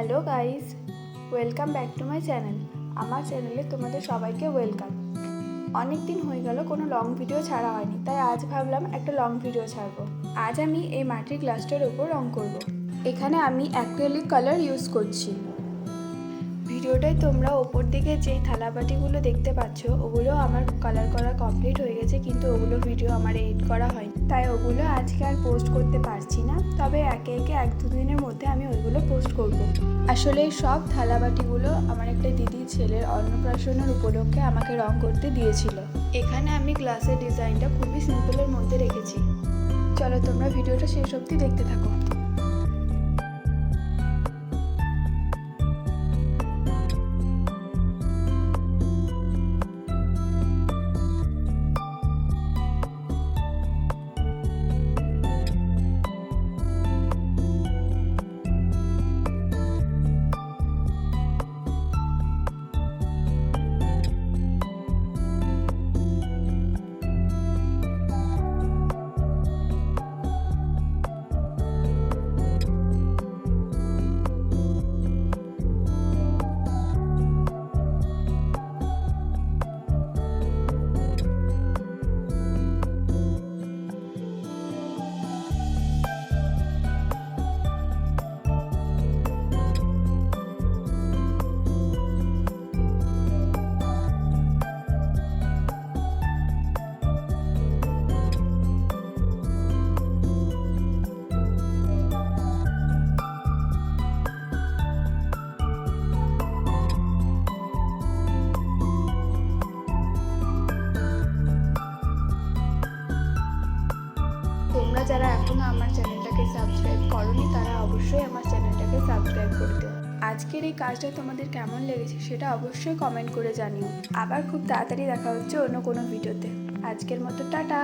Hello guys, welcome back to my channel. আমার চ্যানেলে তোমাদের সবাইকে ওয়েলকাম। অনেক দিন হয়ে গেল, কোনো লং ভিডিও ছাড়া হয়নি, তাই আজ ভাবলাম একটা লং ভিডিও ছাড়বো। আজ আমি এই মাটির গ্লাসটার উপর রং করব। এখানে আমি অ্যাক্রেলিক কালার ইউজ করছি। ভিডিওটায় তোমরা ওপর দিকে যেই থালাবাটিগুলো দেখতে পাচ্ছ, ওগুলো আমার কালার করা কমপ্লিট হয়ে গেছে, কিন্তু ওগুলো ভিডিও আমার এডিট করা হয়নি। তাই ওগুলো আজকে আর পোস্ট করতে পারছি না। তবে একে একে এক দু পোস্ট করব। আসলে এই সব থালাবাটিগুলো আমার একটা দিদি ছেলের অন্নপ্রাশনের উপলক্ষে আমাকে রং করতে দিয়েছিল। এখানে আমি গ্লাসের ডিজাইনটা খুবই সিম্পলের মধ্যে রেখেছি। চলো তোমরা ভিডিওটা শেষ অবধি দেখতে থাকো। যারা এখনও আমার চ্যানেলটাকে সাবস্ক্রাইব করনি, তারা অবশ্যই আমার চ্যানেলটাকে সাবস্ক্রাইব করতে আজকের এই কাজটা তোমাদের কেমন লেগেছে সেটা অবশ্যই কমেন্ট করে জানিও। আবার খুব তাড়াতাড়ি দেখা হচ্ছে অন্য কোনো ভিডিওতে। আজকের মতো টাটা!